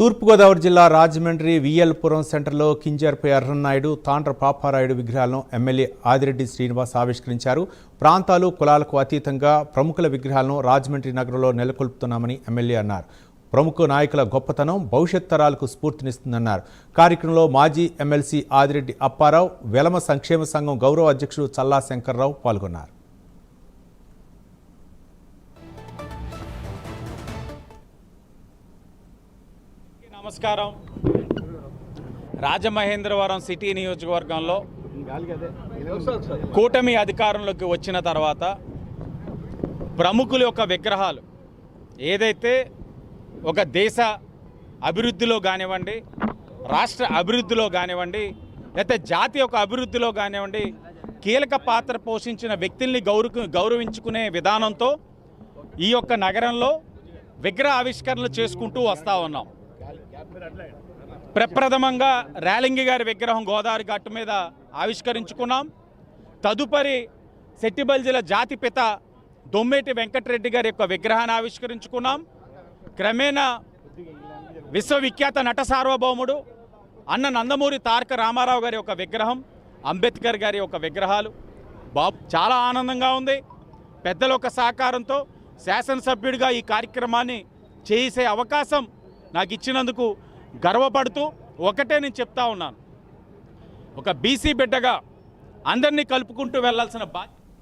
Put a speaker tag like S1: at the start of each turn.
S1: తూర్పుగోదావరి జిల్లా రాజమండ్రి విఎల్పురం సెంటర్లో కింజర్పై ఎర్రన్నాయుడు తాండ్ర పాపారాయుడు విగ్రహాలను ఎమ్మెల్యే ఆదిరెడ్డి శ్రీనివాస్ ఆవిష్కరించారు. ప్రాంతాలు కులాలకు అతీతంగా ప్రముఖుల విగ్రహాలను రాజమండ్రి నగరంలో నెలకొల్పుతున్నామని ఎమ్మెల్యే అన్నారు. ప్రముఖ నాయకుల గొప్పతనం భవిష్యత్ తరాలకు స్ఫూర్తినిస్తుందన్నారు. కార్యక్రమంలో మాజీ ఎమ్మెల్సీ ఆదిరెడ్డి అప్పారావు వెలమ సంక్షేమ సంఘం గౌరవ అధ్యక్షుడు చల్లా శంకర్రావు పాల్గొన్నారు.
S2: నమస్కారం. రాజమహేంద్రవరం సిటీ నియోజకవర్గంలో కూటమి అధికారంలోకి వచ్చిన తర్వాత ప్రముఖుల యొక్క విగ్రహాలు ఏదైతే ఒక దేశ అభివృద్ధిలో కానివ్వండి రాష్ట్ర అభివృద్ధిలో కానివ్వండి లేకపోతే జాతి యొక్క అభివృద్ధిలో కానివ్వండి కీలక పాత్ర పోషించిన వ్యక్తుల్ని గౌరవ గౌరవించుకునే విధానంతో ఈ యొక్క నగరంలో విగ్రహ ఆవిష్కరణలు చేసుకుంటూ వస్తూ ఉన్నాం. ప్రప్రథమంగా రేలింగి గారి విగ్రహం గోదావరి గట్టు మీద ఆవిష్కరించుకున్నాం. తదుపరి సెట్టిబల్జిల జాతిపిత దొమ్మేటి వెంకటరెడ్డి గారి యొక్క విగ్రహాన్ని ఆవిష్కరించుకున్నాం. క్రమేణా విశ్వవిఖ్యాత నట సార్వభౌముడు అన్న నందమూరి తారక రామారావు గారి యొక్క విగ్రహం అంబేద్కర్ గారి యొక్క విగ్రహాలు. బాబు చాలా ఆనందంగా ఉంది. పెద్దల యొక్క సహకారంతో శాసనసభ్యుడిగా ఈ కార్యక్రమాన్ని చేసే అవకాశం నాకు ఇచ్చినందుకు గర్వపడుతూ ఒకటే నేను చెప్తా ఉన్నాను. ఒక బీసీ బిడ్డగా అందరినీ కలుపుకుంటూ వెళ్ళాల్సిన బాధ్యత